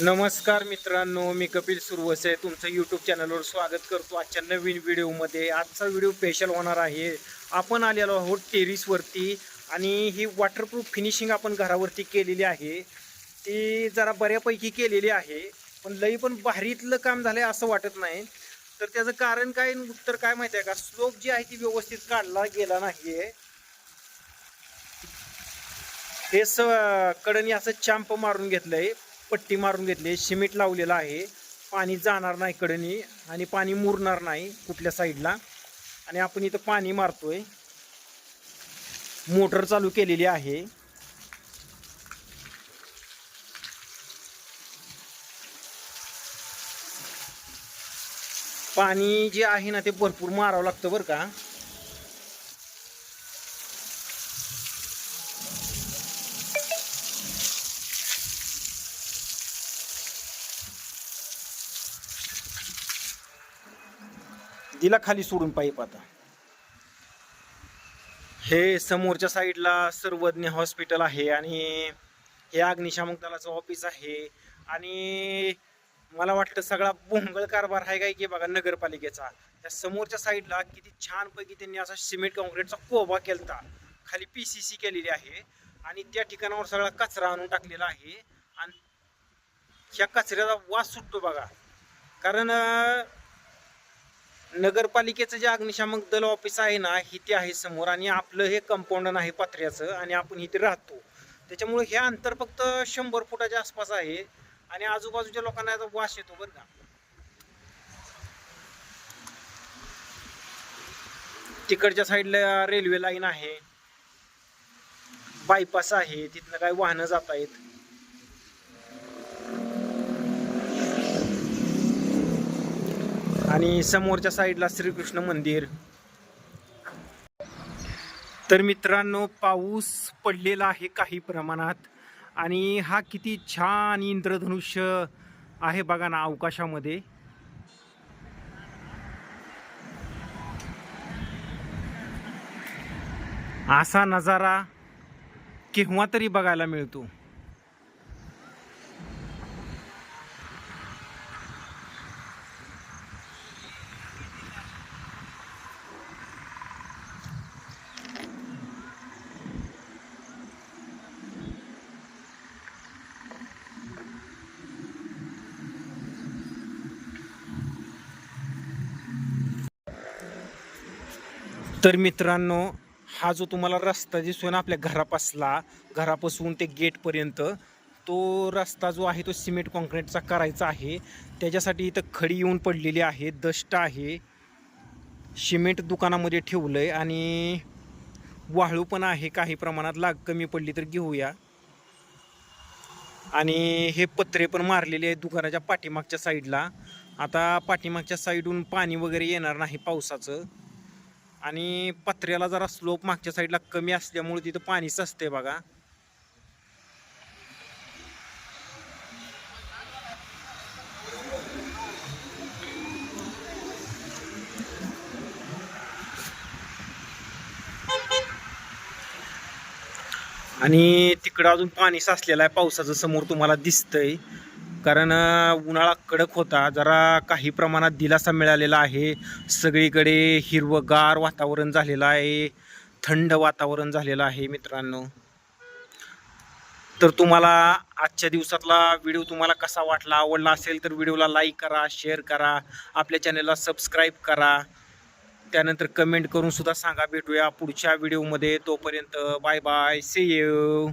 नमस्कार मित्रांनो मी कपिल सुरवसे. तुमचं यूट्यूब चॅनलवर स्वागत करतो. आजच्या नवीन व्हिडिओमध्ये आजचा व्हिडिओ स्पेशल होणार आहे. आपण आलेलो आहोत टेरिसवरती आणि ही वॉटरप्रूफ फिनिशिंग आपण घरावरती केलेली आहे. ती जरा बऱ्यापैकी केलेली आहे पण लई पण भारीतलं काम झालं आहे असं वाटत नाही. तर त्याचं कारण काय उत्तर काय माहिती आहे का? स्लोप जी आहे ती व्यवस्थित काढला गेला नाही आहे हे स कडनी असं चांप मारून घेतलंय. पट्टी मारून घेतली सिमेंट लावलेलं आहे. पाणी जाणार नाही कडेने आणि पाणी मुरणार नाही कुठल्या साईडला. आणि आपण इथं पाणी मारतोय. मोटर चालू केलेली आहे. पाणी जे आहे ना ते भरपूर मारावं लागतं बरं का. दिला खाली सोडून पाईप आता. हे समोरच्या साईडला सर्वज्ञ हॉस्पिटल आहे आणि हे अग्निशामक दलाचं ऑफिस आहे. आणि मला वाटतं सगळा भोंगळ कारभार आहे काय की बघा नगरपालिकेचा. त्या समोरच्या साईडला किती छानपैकी त्यांनी असा सिमेंट कॉन्क्रीटचा कोबा केलता. खाली पी सी सी केलेली आहे आणि त्या ठिकाणावर सगळा कचरा आणून टाकलेला आहे. आणि ह्या कचऱ्याचा वास सुटतो बघा. कारण नगरपालिकेचं जे अग्निशामक दल ऑफिस आहे ना इथे आहे समोर आणि आपलं हे कंपाऊंड आहे पत्र्याचं आणि आपण इथे राहतो. त्याच्यामुळे हे अंतर फक्त शंभर फुटाच्या आसपास आहे आणि आजूबाजूच्या लोकांना याचा वास येतो बरं का. तिकडच्या साईडला रेल्वे लाईन आहे. बायपास आहे तिथनं काही वाहनं जात आहेत आणि समोरच्या साईडला श्रीकृष्ण मंदिर. तर मित्रांनो पाऊस पडलेला आहे काही प्रमाणात. आणि हा किती छान इंद्रधनुष्य आहे बघा ना अवकाशामध्ये. असा नजारा केव्हा तरी बघायला मिळतो. तर मित्रांनो हा जो तुम्हाला रस्ता दिसतोय ना आपल्या घरापासला घरापासून ते गेटपर्यंत तो रस्ता जो आहे तो सिमेंट कॉन्क्रीटचा करायचा आहे. त्याच्यासाठी इथं खडी येऊन पडलेली आहे दष्ट आहे. सिमेंट दुकानामध्ये ठेवलं आहे आणि वाळू पण आहे काही प्रमाणात लाग कमी पडली तर घेऊया. आणि हे पत्रे पण मारलेले आहेत दुकानाच्या पाठीमागच्या साईडला आता पाठीमागच्या साईडून पाणी वगैरे येणार नाही पावसाचं. आणि पत्र्याला जरा स्लोप मागच्या साईडला कमी असल्यामुळे तिथं पाणी सचते बघा. आणि तिकडं अजून पाणी साचलेलं आहे पावसाचं समोर तुम्हाला दिसतंय. कारण उन्हाळा कडक होता. जरा काही प्रमाणात दिलासा मिळालेला आहे. सगळीकडे हिरवगार वातावरण झालेलं आहे. थंड वातावरण झालेलं आहे मित्रांनो. तर तुम्हाला आजच्या दिवसातला व्हिडिओ तुम्हाला कसा वाटला आवडला असेल तर व्हिडिओला लाईक करा शेअर करा आपल्या चॅनलला सबस्क्राईब करा. त्यानंतर कमेंट करून सुद्धा सांगा भेटूया पुढच्या व्हिडिओमध्ये. तोपर्यंत बाय बाय सी यू